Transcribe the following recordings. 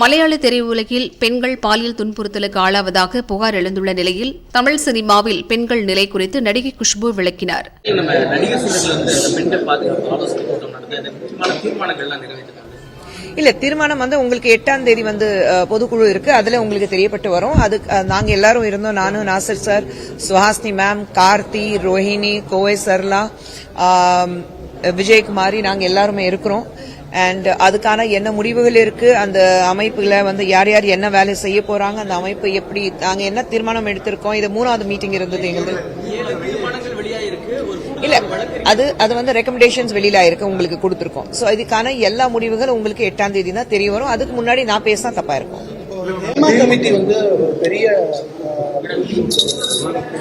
மலையாள திரையுலகில் பெண்கள் பாலியல் துன்புறுத்தலுக்கு ஆளாவதாக புகார் எழுந்துள்ள நிலையில் தமிழ் சினிமாவில் பெண்கள் நிலை குறித்து நடிகை குஷ்பு விளக்கினார். இல்ல தீர்மானம் வந்து உங்களுக்கு எட்டாம் தேதி வந்து பொதுக்குழு இருக்கு. அதுல உங்களுக்கு தெரியப்பட்டு வரும். அது நாங்க எல்லாரும் இருந்தோம். நானும் நாசர் சார் சுஹாஸ்னி மேம் கார்த்தி ரோஹிணி கோவை சர்லா விஜயகுமாரி நாங்க எல்லாருமே இருக்கிறோம். அண்ட் அதுக்கான என்ன முடிவுகள் இருக்கு? அந்த அமைப்புல வந்து யார் யார் என்ன வேலை செய்ய போறாங்க? அந்த அமைப்பு எப்படி நாங்க என்ன தீர்மானம் எடுத்திருக்கோம்? இது மூணாவது மீட்டிங் இருந்தது எங்களுக்கு. இல்ல அது அது வந்து ரெக்கமெண்டேஷன்ஸ் வெளியில இருக்கு உங்களுக்கு கொடுத்துருக்கோம். சோ இதுக்கான எல்லா முடிவுகளும் உங்களுக்கு எட்டாம் தேதி தான் தெரிய வரும். அதுக்கு முன்னாடி நான் பேசினா தப்பா இருக்கும். கமிட்டி வந்து பெரிய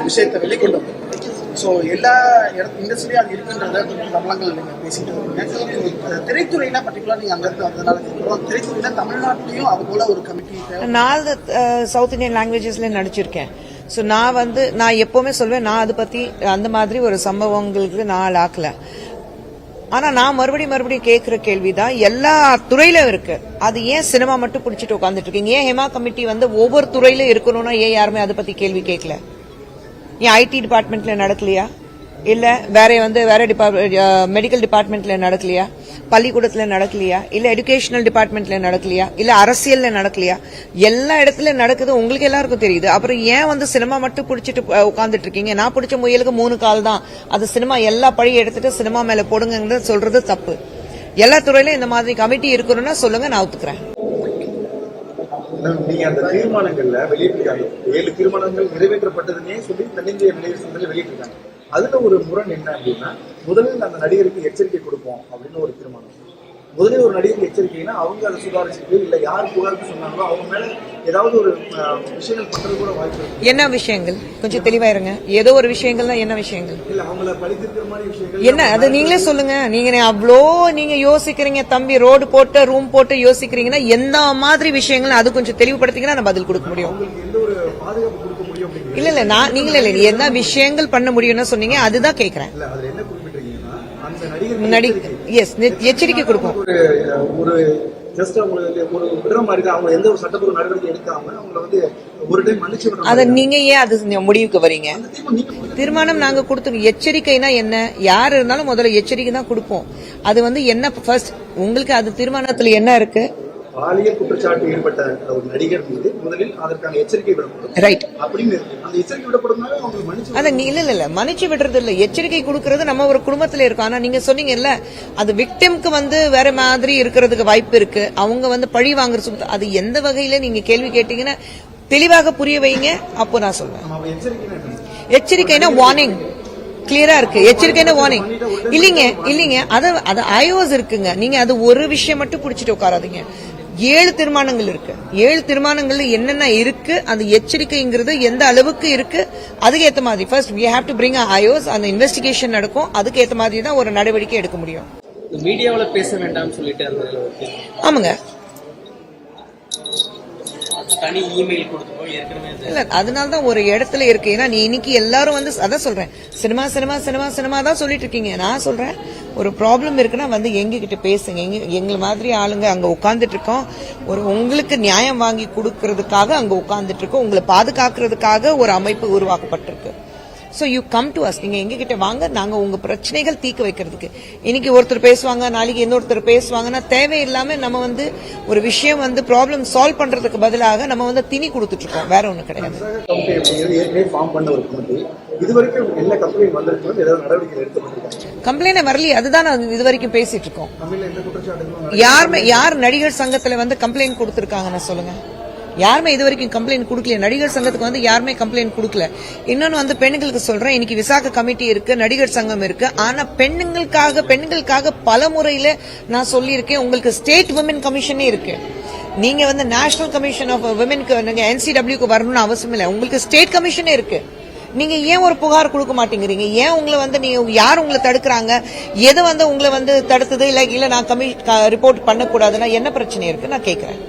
விஷயத்தை வெளிக்கொண்டு ஸோ எல்லா இடத்து இண்டஸ்ட்ரியும் அது இருக்கின்றத கொஞ்சம் கமலங்கள் நீங்கள் பேசிட்டு இருக்கீங்க திரைத்துறையில பர்டிகுலர் நீங்கள் அங்கே வந்ததுனால கேட்குறோம் திரைத்துறையில தமிழ்நாட்டிலையும் அது போல ஒரு கமிட்டி நான் சவுத் இந்தியன் லாங்குவேஜஸ்ல நடிச்சிருக்கேன். ஸோ நான் வந்து நான் எப்போவுமே சொல்வேன் நான் அதை பற்றி அந்த மாதிரி ஒரு சம்பவங்களுக்கு நான் ஆக்கல ஆனால் நான் மறுபடியும் மறுபடியும் கேட்குற கேள்வி தான் எல்லா துறையிலும் இருக்கு. அது ஏன் சினிமா மட்டும் பிடிச்சிட்டு உட்காந்துட்டு இருக்கீங்க? ஏன் ஹெமா கமிட்டி வந்து ஒவ்வொரு துறையிலும் இருக்கணும்னா ஏன் யாருமே அதை பற்றி கேள்வி கேட்கல ஏன் ஐடி டிபார்ட்மெண்ட்ல நடக்கலையா? இல்ல வேற வந்து வேற மெடிக்கல் டிபார்ட்மெண்ட்ல நடக்கலையா? பள்ளிக்கூடத்துல நடக்கலையா? இல்ல எஜுகேஷனல் டிபார்ட்மெண்ட்ல நடக்கலையா? இல்ல அரசியல்ல நடக்கலையா? எல்லா இடத்துல நடக்குது உங்களுக்கு எல்லாருக்கும் தெரியுது. அப்புறம் ஏன் வந்து சினிமா மட்டும் பிடிச்சிட்டு உட்காந்துட்டு இருக்கீங்க நான் பிடிச்ச முயலுக்கு மூணு கால் தான். அது சினிமா எல்லா பழி எடுத்துட்டு சினிமா மேல போடுங்கிறது சொல்றது தப்பு. எல்லா துறையிலும் இந்த மாதிரி கமிட்டி இருக்கணும்னா சொல்லுங்க நான் ஒத்துக்கிறேன். நீங்க அந்த தீர்மானங்கள்ல வெளியிட்டிருக்காங்க. ஏழு தீர்மானங்கள் நிறைவேற்றப்பட்டதுன்னே சொல்லி தென்னிந்திய நடிகர் சங்கத்தில் வெளியிட்டிருக்காங்க. அதுல ஒரு முரண் என்ன அப்படின்னா முதலில் அந்த நடிகருக்கு எச்சரிக்கை கொடுப்போம் அப்படின்னு ஒரு தீர்மானம். முதலில் ஒரு நடிகருக்கு எச்சரிக்கைனா அவங்க அதை சுதாரிச்சுட்டு இல்ல யார் புகாருக்கு சொன்னாங்களோ அவங்க மேல ஏதாவது ஒரு விஷயங்கள் பண்றது கூட வாய்ப்பு இருக்கு. என்ன விஷயங்கள்? கொஞ்சம் தெளிவா இருங்க ஏதோ ஒரு விஷயங்கள்னா என்ன விஷயங்கள்? இல்ல அவங்கள பழித்திருக்கிற மாதிரி விஷயங்கள் என்ன? அது நீங்களே சொல்லுங்க. நீங்க அவ்வளோ நீங்க யோசிக்கிறீங்க தம்பி ரோடு போட்டு ரூம் போட்டு யோசிக்கிறீங்கன்னா எந்த மாதிரி விஷயங்கள் அது கொஞ்சம் தெளிவுபடுத்திங்கன்னா நான் பதில் கொடுக்க முடியும். அவங்களுக்கு எந்த ஒரு பாதுகாப்பு கொடுக்க முடியும் அப்படிங்கிறது இல்ல இல்ல நான் நீங்களே இல்ல என்ன விஷயங்கள் பண்ண முடியும்னு சொன்னீங்க அதுதான் கேக்குறேன். முன்னாடி எஸ் எச்சரிக்கை. கொடுப்போம் ஒரு ஒரு ஜஸ்ட் அவங்களுக்கு ஒரு விடுற மாதிரி தான். அவங்க எந்த ஒரு சட்டப்பூர்வ நடவடிக்கை எடுக்காம அவங்கள வந்து ஒரு டைம் மன்னிச்சு விடுற அத நீங்க ஏன் அது முடிவுக்கு வரீங்க. தீர்மானம் நாங்க கொடுத்துருக்கோம் எச்சரிக்கைனா என்ன? யார் இருந்தாலும் முதல்ல எச்சரிக்கை தான் கொடுப்போம். அது வந்து என்ன ஃபர்ஸ்ட் உங்களுக்கு அது தீர்மானத்துல என்ன இருக்கு? பாலியல் குற்றச்சாட்டு ஈடுபட்ட ஒரு நடிகர் மீது முதலில் அதற்கான எச்சரிக்கை விடப்படும். ரைட் அப்படின்னு அந்த எச்சரிக்கை விடப்படும்னால அவங்க மன்னிச்சு அத நீ இல்ல இல்ல மன்னிச்சு விடுறது இல்ல எச்சரிக்கை கொடுக்கறது நம்ம ஒரு குடும்பத்துல இருக்கோம். ஆனா நீங்க சொன்னீங்கல்ல அது விக்டிம்க்கு வந்து வேற மாதிரி இருக்கிறதுக்கு வாய்ப்பு இருக்கு. அவங்க வந்து பழி வாங்குற அது எந்த வகையில நீங்க கேள்வி கேட்டீங்கன்னா தெளிவாக புரிய வைங்க. அப்போ நான் எச்சரிக்கைன்னா என்ன? எச்சரிக்கைனா வார்னிங் கிளியரா இருக்கு. எச்சரிக்கைனா வார்னிங் இல்லீங்க இல்லீங்க. அத அது ஐஓஸ் இருக்குங்க. நீங்க அது ஒரு விஷயம் மட்டும் புடிச்சிட்டு உட்காராதீங்க. ஏழு தீர்மானங்கள் இருக்கு. ஏழு தீர்மானங்கள்ல என்னென்ன இருக்கு அந்த எச்சரிக்கைங்கிறது எந்த அளவுக்கு இருக்கு அதுக்கு ஏத்த மாதிரி first have to bring a IOs அந்த இன்வெஸ்டிகேஷன் நடக்கும். அதுக்கு ஏத்த மாதிரி தான் ஒரு நடவடிக்கை எடுக்க முடியும். மீடியாவில் பேச வேண்டாம்னு சொல்லிட்டு. ஆமாங்க. தனி இமெயில் கொடுத்துருக்கோம் ஏற்கனவே இல்ல அதனால தான் ஒரு இடத்துல இருக்கு. ஏன்னா நீ இன்னைக்கு எல்லாரும் வந்து அதான் சொல்றேன். சினிமா சினிமா சினிமா சினிமா தான் சொல்லிட்டு இருக்கீங்க. நான் சொல்றேன் ஒரு ப்ராப்ளம் இருக்குன்னா வந்து எங்ககிட்ட பேசுங்க. எங்க எங்களை மாதிரி ஆளுங்க அங்க உட்காந்துட்டு இருக்கோம். ஒரு உங்களுக்கு நியாயம் வாங்கி கொடுக்கறதுக்காக அங்க உட்காந்துட்டு இருக்கோம். உங்களை பாதுகாக்கிறதுக்காக ஒரு அமைப்பு உருவாக்கப்பட்டிருக்கு. So you come to us நீங்கள் எங்ககிட்ட வாங்க நாங்கள் உங்கள் பிரச்சனைகள் தீர்க்க வைக்கிறதுக்கு. இன்னைக்கு ஒருத்தர் பேசுவாங்க நாளைக்கு இன்னொருத்தர் பேசுவாங்கன்னா தேவையில்லாம நம்ம வந்து ஒரு விஷயம் வந்து ப்ராப்ளம் சால்வ் பண்ணுறதுக்கு பதிலாக நம்ம வந்து திணி கொடுத்துட்டு இருக்கோம் வேற ஒன்றும் கிடையாது. கம்ப்ளைண்ட் வரலையே. அதுதான் இது வரைக்கும் பேசிட்டு இருக்கோம் யாருமே யார் நடிகர் சங்கத்துல வந்து கம்ப்ளைண்ட் கொடுத்திருக்காங்கன்னு சொல்லுங்க. யாருமே இது வரைக்கும் கம்ப்ளைண்ட் கொடுக்கல நடிகர் சங்கத்துக்கு வந்து யாருமே கம்ப்ளைண்ட் கொடுக்கல. இன்னொன்னு வந்து பெண்களுக்கு சொல்றேன். இன்னைக்கு விசாக கமிட்டி இருக்கு நடிகர் சங்கம் இருக்கு. ஆனா பெண்களுக்காக பெண்களுக்காக பல முறையில நான் சொல்லியிருக்கேன். உங்களுக்கு ஸ்டேட் விமன் கமிஷனே இருக்கு. நீங்க வந்து நேஷனல் கமிஷன் ஆஃப் விமனுக்கு நீங்க என்சிடபிள்யூக்கு வரணும்னு அவசியம் இல்லை. உங்களுக்கு ஸ்டேட் கமிஷனே இருக்கு. நீங்க ஏன் ஒரு புகார் கொடுக்க மாட்டேங்கிறீங்க? ஏன் உங்களை வந்து நீங்க யார் உங்களை தடுக்கிறாங்க? எது வந்து உங்களை வந்து தடுத்தது? இல்ல இல்ல நான் கமி ரிப்போர்ட் பண்ணக்கூடாதுன்னா என்ன பிரச்சனை இருக்கு? நான் கேட்கறேன்